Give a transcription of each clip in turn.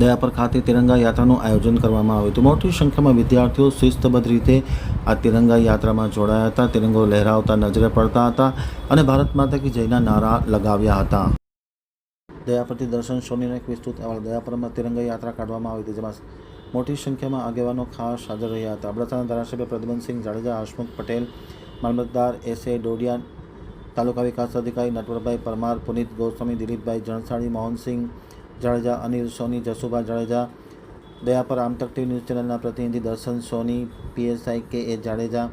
દયાપર ખાતે તિરંગા યાત્રાનું આયોજન કરવામાં આવ્યું હતું. મોટી સંખ્યામાં વિદ્યાર્થીઓ શિસ્તબદ્ધ રીતે આ તિરંગા યાત્રામાં જોડાયા હતા. તિરંગો લહેરાવતા નજરે પડતા હતા અને ભારત માતા કી જયના નારા લગાવ્યા હતા. દયાપરથી દર્શન સોનીનો એક વિસ્તૃત અહેવાલ. દયાપરમાં તિરંગા યાત્રા કાઢવામાં આવી હતી, જેમાં મોટી સંખ્યામાં આગેવાનો ખાસ હાજર રહ્યા હતા. અબડાસાના ધારાસભ્ય પ્રદ્યુમનસિંહ જાડેજા હસમુખ પટેલ મામલતદાર એસ એ ડોડિયા તાલુકા વિકાસ અધિકારી નટવરભાઈ પરમાર, પુનિત ગોસ્વામી, દિલીપભાઈ જણસાણી, મોહનસિંહ જાડેજા અનિલ સોની જસુભા જાડેજા, દયાપર આમતક ટીવી ન્યૂઝ ચેનલના પ્રતિનિધિ દર્શન સોની, પીએસઆઈ કે એ જાડેજા,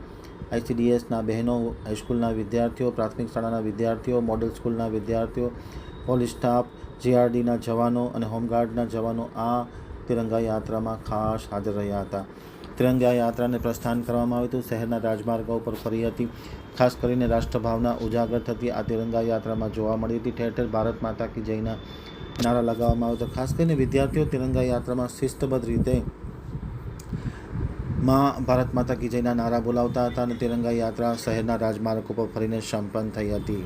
આઈસીડીએસના બહેનો, હાઈસ્કૂલના વિદ્યાર્થીઓ, પ્રાથમિક શાળાના વિદ્યાર્થીઓ, મોડલ સ્કૂલના વિદ્યાર્થીઓ, પોલીસ સ્ટાફ, જીઆરડીના જવાનો અને હોમગાર્ડના જવાનો આ તિરંગા યાત્રામાં ખાસ હાજર રહ્યા હતા. તિરંગા યાત્રાને પ્રસ્થાન કરવામાં આવ્યું હતું. શહેરના રાજમાર્ગો ઉપર ફરી હતી. ખાસ કરીને રાષ્ટ્રભાવના ઉજાગર થતી આ તિરંગા યાત્રામાં જોવા મળી હતી. ઠેર ઠેર ભારત માતા કી જયના નારા લગાવવામાં આવ્યો હતા. ખાસ કરીને વિદ્યાર્થીઓ તિરંગા યાત્રામાં શિસ્તબદ્ધ રીતે માં ભારત માતા કી જયના નારા બોલાવતા હતા અને તિરંગા યાત્રા શહેરના રાજમાર્ગો પર ફરીને સંપન્ન થઈ હતી.